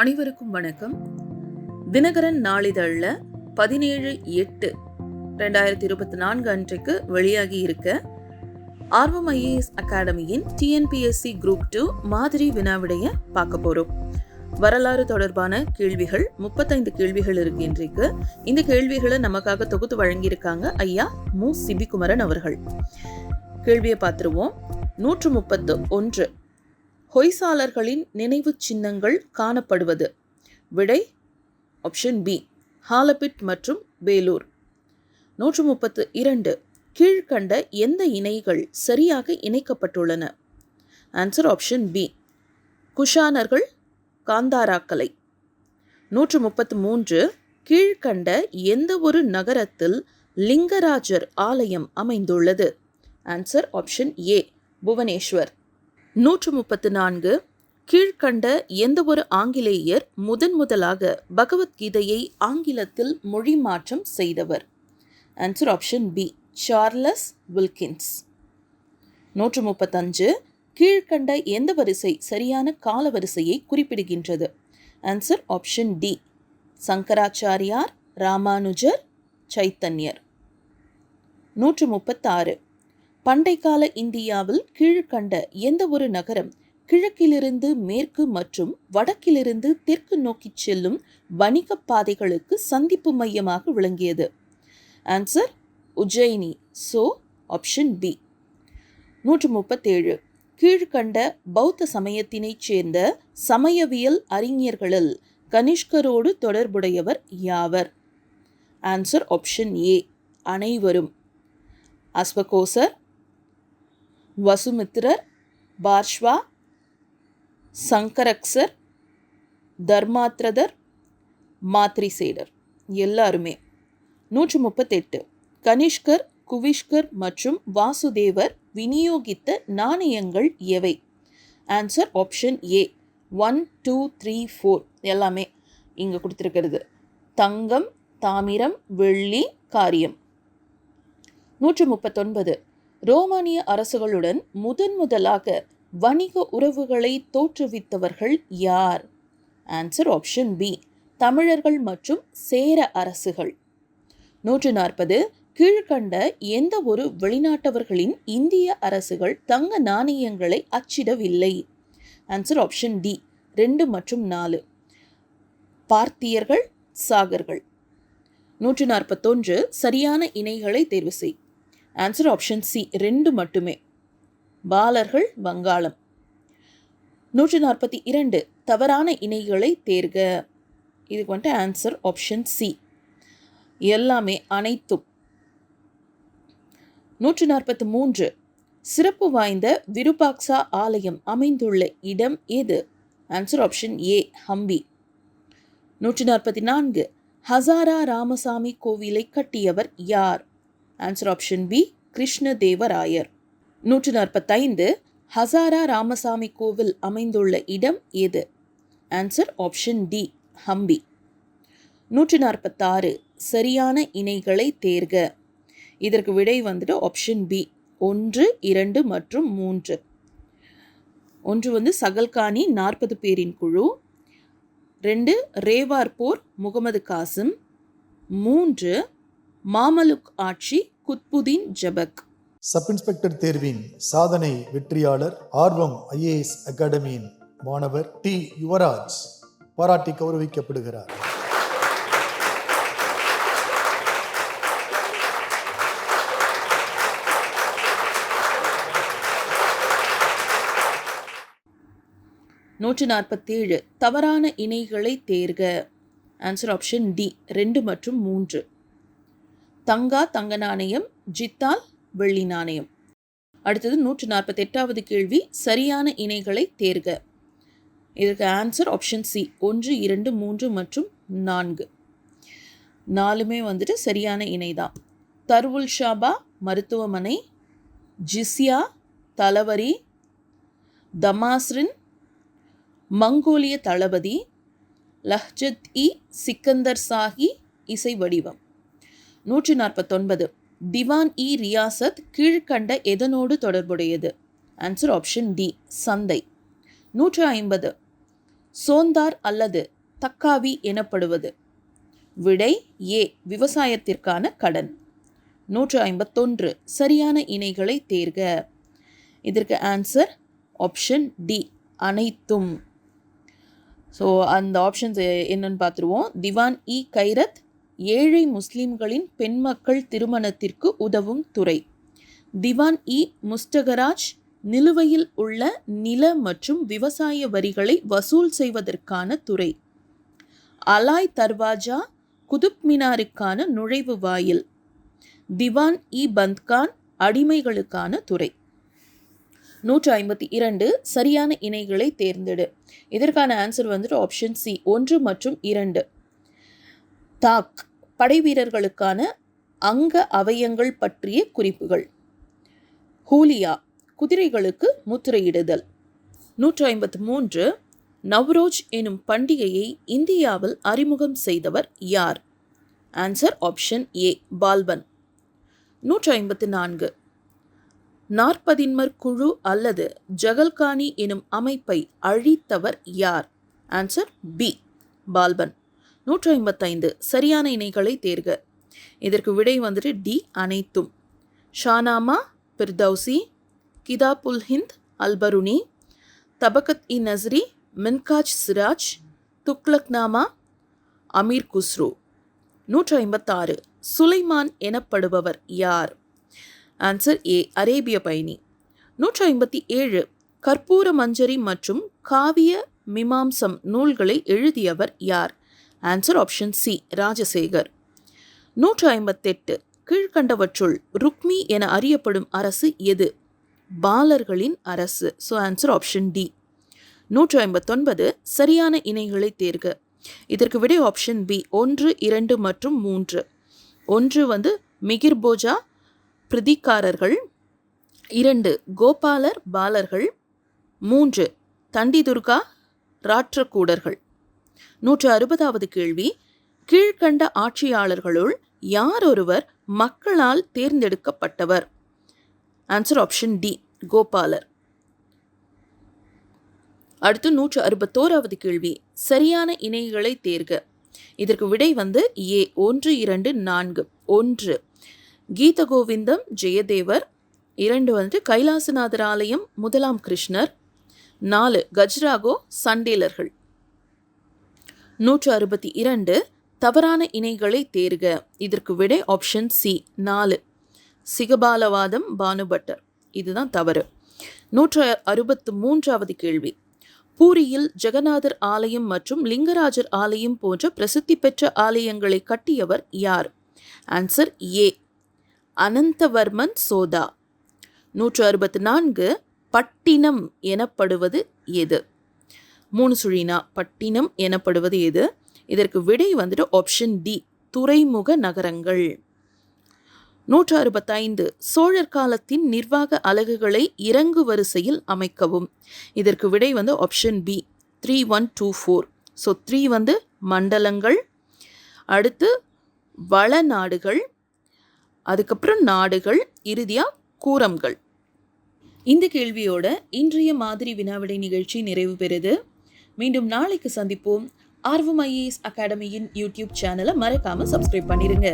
அனைவருக்கும் வணக்கம். தினகரன் நாளிதழில் பதினேழு எட்டு ரெண்டாயிரத்தி இருபத்தி நான்கு அன்றைக்கு வெளியாகி இருக்க ஆர்வம் ஐஏஎஸ் அகாடமியின் டிஎன்பிஎஸ்சி குரூப் டூ மாதிரி வினாவிடைய பார்க்க போகிறோம் வரலாறு தொடர்பான கேள்விகள் முப்பத்தைந்து கேள்விகள் இருக்கு இன்றைக்கு. இந்த கேள்விகளை நமக்காக தொகுத்து வழங்கியிருக்காங்க ஐயா மு. சிபிகுமரன் அவர்கள். கேள்வியை பார்த்துருவோம். நூற்று முப்பத்து ஒன்று ஹொய்சாளர்களின் நினைவுச் சின்னங்கள் காணப்படுவது. விடை ஆப்ஷன் பி ஹாலபிட் மற்றும் வேலூர். நூற்று முப்பத்து இரண்டு கீழ்கண்ட எந்த இணைகள் சரியாக இணைக்கப்பட்டுள்ளன? ஆன்சர் ஆப்ஷன் பி குஷானர்கள் காந்தாராக்கலை நூற்று முப்பத்து மூன்று கீழ்கண்ட எந்த ஒரு நகரத்தில் லிங்கராஜர் ஆலயம் அமைந்துள்ளது? Answer option A Bhubaneswar. நூற்று முப்பத்து நான்கு கீழ்கண்ட எந்த ஒரு ஆங்கிலேயர் முதன் முதலாக பகவத்கீதையை ஆங்கிலத்தில் மொழி மாற்றம் செய்தவர். Answer option B Charles Wilkins நூற்று முப்பத்தஞ்சு கீழ்கண்ட எந்த வரிசை சரியான கால வரிசையை குறிப்பிடுகின்றது? ஆன்சர் ஆப்ஷன் டி சங்கராச்சாரியார் ராமானுஜர் சைத்தன்யர். நூற்று முப்பத்தாறு பண்டைக்கால இந்தியாவில் கீழ்கண்ட எந்த ஒரு நகரம் கிழக்கிலிருந்து மேற்கு மற்றும் வடக்கிலிருந்து தெற்கு நோக்கிச் செல்லும் வணிகப் பாதைகளுக்கு சந்திப்பு மையமாக விளங்கியது. Answer Ujjayini. So option B நூற்று முப்பத்தேழு கீழ்கண்ட பௌத்த சமயத்தினைச் சேர்ந்த சமயவியல் அறிஞர்களில் கனிஷ்கரோடு தொடர்புடையவர் யாவர்? ஆன்சர் ஆப்ஷன் ஏ அனைவரும். அஸ்வகோசர் வசுமித்திரர் பார்ஷ்வா சங்கரக்சர் தர்மாத்ரதர் மாத்ரிசேடர் எல்லாருமே. நூற்று முப்பத்தெட்டு கனிஷ்கர் குவிஷ்கர் மற்றும் வாசுதேவர் விநியோகித்த நாணயங்கள் எவை? Answer option A one two three four எல்லாமே இங்கே கொடுத்துருக்கிறது. தங்கம் தாமிரம் வெள்ளி காரியம். நூற்று முப்பத்தொன்பது ரோமானிய அரசுகளுடன் முதன் முதலாக வணிக உறவுகளை தோற்றுவித்தவர்கள் யார்? ஆன்சர் ஆப்ஷன் பி தமிழர்கள் மற்றும் சேர அரசுகள். நூற்று நாற்பது. கீழ்கண்ட எந்த ஒரு வெளிநாட்டவர்களின் இந்திய அரசுகள் தங்க நாணயங்களை அச்சிடவில்லை? ஆன்சர் ஆப்ஷன் டி ரெண்டு மற்றும் நாலு. பார்த்தியர்கள் சாகர்கள். நூற்று நாற்பத்தொன்று. சரியான இணைகளை தேர்வு செய். ஆன்சர் ஆப்ஷன் சி ரெண்டு மட்டுமே. பாலர்கள் வங்காளம். நூற்றி நாற்பத்தி இரண்டு தவறான இணைகளை தேர்க. இதுக்கு வந்துட்டு ஆன்சர் ஆப்ஷன் சி எல்லாமே அனைத்தும். நூற்றி நாற்பத்தி மூன்று சிறப்பு வாய்ந்த விருபாக்சா ஆலயம் அமைந்துள்ள இடம் எது? ஆன்சர் ஆப்ஷன் ஏ ஹம்பி நூற்றி நாற்பத்தி நான்கு ஹசாரா ராமசாமி கோவிலை கட்டியவர் யார்? ஆன்சர் ஆப்ஷன் பி கிருஷ்ணதேவராயர் நூற்று நாற்பத்தைந்து ஹசாரா ராமசாமி கோவில் அமைந்துள்ள இடம் எது? ஆன்சர் ஆப்ஷன் டி ஹம்பி நூற்று நாற்பத்தாறு சரியான இணைகளை தேர்க. இதற்கு விடை வந்துட்டு ஆப்ஷன் பி ஒன்று இரண்டு மற்றும் மூன்று. ஒன்று வந்து சகல்கானி நாற்பது பேரின் குழு. ரெண்டு ரேவார் போர் முகமது காசிம். மூன்று மாமலுக் ஆட்சி குத்புதீன் ஜபக். சப் இன்ஸ்பெக்டர் தேர்வின் சாதனை வெற்றியாளர் ஆர்வம் ஐஏஎஸ் அகாடமியின் மாணவர் டி யுவராஜ் பாராட்டி கௌரவிக்கப்படுகிறார். நூற்றி நாற்பத்தேழு தவறான இணைகளை தேர்க. ஆன்சர் ஆப்ஷன் டி ரெண்டு மற்றும் மூன்று. தங்கா தங்க நாணயம் ஜித்தால் வெள்ளி நாணயம். அடுத்தது நூற்று நாற்பத்தெட்டாவது கேள்வி சரியான இணைகளை தேர்க. இதற்கு ஆன்சர் ஆப்ஷன் சி ஒன்று இரண்டு மூன்று மற்றும் நான்கு. நாலுமே வந்துட்டு சரியான இணை தான் தர்வுல் ஷாபா மருத்துவமனை ஜிஸ்யா தளவரி தமாஸ்ரின் மங்கோலிய தளபதி லஹ்ஜத் இ சிக்கந்தர் சாஹி இசை வடிவம். நூற்றி நாற்பத்தொன்பது திவான் இ ரியாசத் கீழ்கண்ட எதனோடு தொடர்புடையது? ஆன்சர் ஆப்ஷன் டி சந்தை. நூற்று ஐம்பது. சோந்தார் அல்லது தக்காவி எனப்படுவது? விடை ஏ விவசாயத்திற்கான கடன். நூற்று ஐம்பத்தொன்று. சரியான இணைகளை தேர்க. இதற்கு ஆன்சர் ஆப்ஷன் டி அனைத்தும். ஸோ அந்த ஆப்ஷன்ஸ் என்னன்னு பார்த்துருவோம். திவான் இ கைரத் ஏழை முஸ்லிம்களின் பெண்மக்கள் திருமணத்திற்கு உதவும் துறை. திவான் இ. முஸ்டகராஜ் நிலுவையில் உள்ள நில மற்றும் விவசாய வரிகளை வசூல் செய்வதற்கான துறை. அலாய் தர்வாஜா குதுப் மினாருக்கான நுழைவு வாயில். திவான் இ. பந்த்கான் அடிமைகளுக்கான துறை. நூற்று ஐம்பத்தி இரண்டு சரியான இணைகளை தேர்ந்தெடு. இதற்கான ஆன்சர் வந்துட்டு ஆப்ஷன் சி ஒன்று மற்றும் இரண்டு. தாக். படைவீரர்களுக்கான அங்க அவயங்கள் பற்றிய குறிப்புகள். ஹூலியா குதிரைகளுக்கு முத்திரையிடுதல். நூற்று ஐம்பத்து மூன்று நவ்ரோஜ் எனும் பண்டிகையை இந்தியாவில் அறிமுகம் செய்தவர் யார்? ஆன்சர் ஆப்ஷன் ஏ பால்பன் நூற்று ஐம்பத்து நான்கு நாற்பதின்மர் குழு அல்லது ஜகல்கானி எனும் அமைப்பை அழித்தவர் யார்? ஆன்சர் பி பால்பன் நூற்று ஐம்பத்தைந்து சரியான இணைகளை தேர்க. இதற்கு விடை வந்துட்டு டி அனைத்தும். ஷானாமா பிர்தௌசி கிதாபுல் ஹிந்த் அல்பருனி தபகத் இ நஸ்ரி மின்காஜ் சிராஜ் துக்லக்னாமா அமீர் குஸ்ரு. நூற்று ஐம்பத்தாறு சுலைமான் எனப்படுபவர் யார்? ஆன்சர் ஏ அரேபிய பயணி. நூற்று ஐம்பத்தி ஏழு கற்பூர மஞ்சரி மற்றும் காவிய மிமாம்சம் நூல்களை எழுதியவர் யார்? Answer option C Rajasekhar. நூற்று ஐம்பத்தெட்டு கீழ்கண்டவற்றுள் ருக்மி என அறியப்படும் அரசு எது? பாலர்களின் அரசு. ஸோ ஆன்சர் ஆப்ஷன் டி நூற்று ஐம்பத்தொன்பது சரியான இணைகளை தேர்க. இதற்கு விடை ஆப்ஷன் பி ஒன்று இரண்டு மற்றும் மூன்று. ஒன்று வந்து மிகிர்போஜா பிரதிகாரர்கள் இரண்டு கோபாலர் பாலர்கள். மூன்று தண்டிதுர்கா ராற்றக்கூடர்கள் நூற்று அறுபதாவது கேள்வி. கீழ்கண்ட ஆட்சியாளர்களுள் யாரொருவர் மக்களால் தேர்ந்தெடுக்கப்பட்டவர்? Answer option D கோபாலர். அடுத்து நூற்று அறுபத்தோராவது கேள்வி. சரியான இணைகளை தேர்க. இதற்கு விடை வந்து ஏ ஒன்று இரண்டு நான்கு. ஒன்று. கீத கோவிந்தம் ஜெயதேவர். இரண்டு வந்து கைலாசநாதர் ஆலயம் முதலாம் கிருஷ்ணர். நாலு கஜ்ராகோ சண்டேலர்கள். நூற்று அறுபத்தி இரண்டு தவறான இணைகளை தேர்க. இதற்கு விடை ஆப்ஷன் சி நாலு. சிகபாலவாதம் பானுபட்டர் இதுதான் தவறு. நூற்று அறுபத்து மூன்றாவது கேள்வி. பூரியில் ஜெகநாதர் ஆலயம் மற்றும் லிங்கராஜர் ஆலயம் போன்ற பிரசித்தி பெற்ற ஆலயங்களை கட்டியவர் யார்? Answer A Anantavarman Choda. நூற்று அறுபத்து நான்கு பட்டினம் எனப்படுவது எது? மூணு சுழினா பட்டினம் எனப்படுவது எது? இதற்கு விடை வந்துட்டு ஆப்ஷன் டி துறைமுக நகரங்கள். நூற்று அறுபத்தைந்து சோழர் காலத்தின் நிர்வாக அலகுகளை இறங்கு வரிசையில் அமைக்கவும். இதற்கு விடை வந்து option B three one two four so three வந்து மண்டலங்கள் அடுத்து வள நாடுகள் அதுக்கப்புறம் நாடுகள் இறுதியாக கூரம்கள். இந்த கேள்வியோட இன்றைய மாதிரி வினாவிடை நிகழ்ச்சி நிறைவு பெறுது. மீண்டும் நாளைக்கு சந்திப்போம். ஆர்வம் ஐஏஎஸ் அகாடமியின் யூடியூப் சேனலை மறக்காம சப்ஸ்கிரைப் பண்ணிருங்க.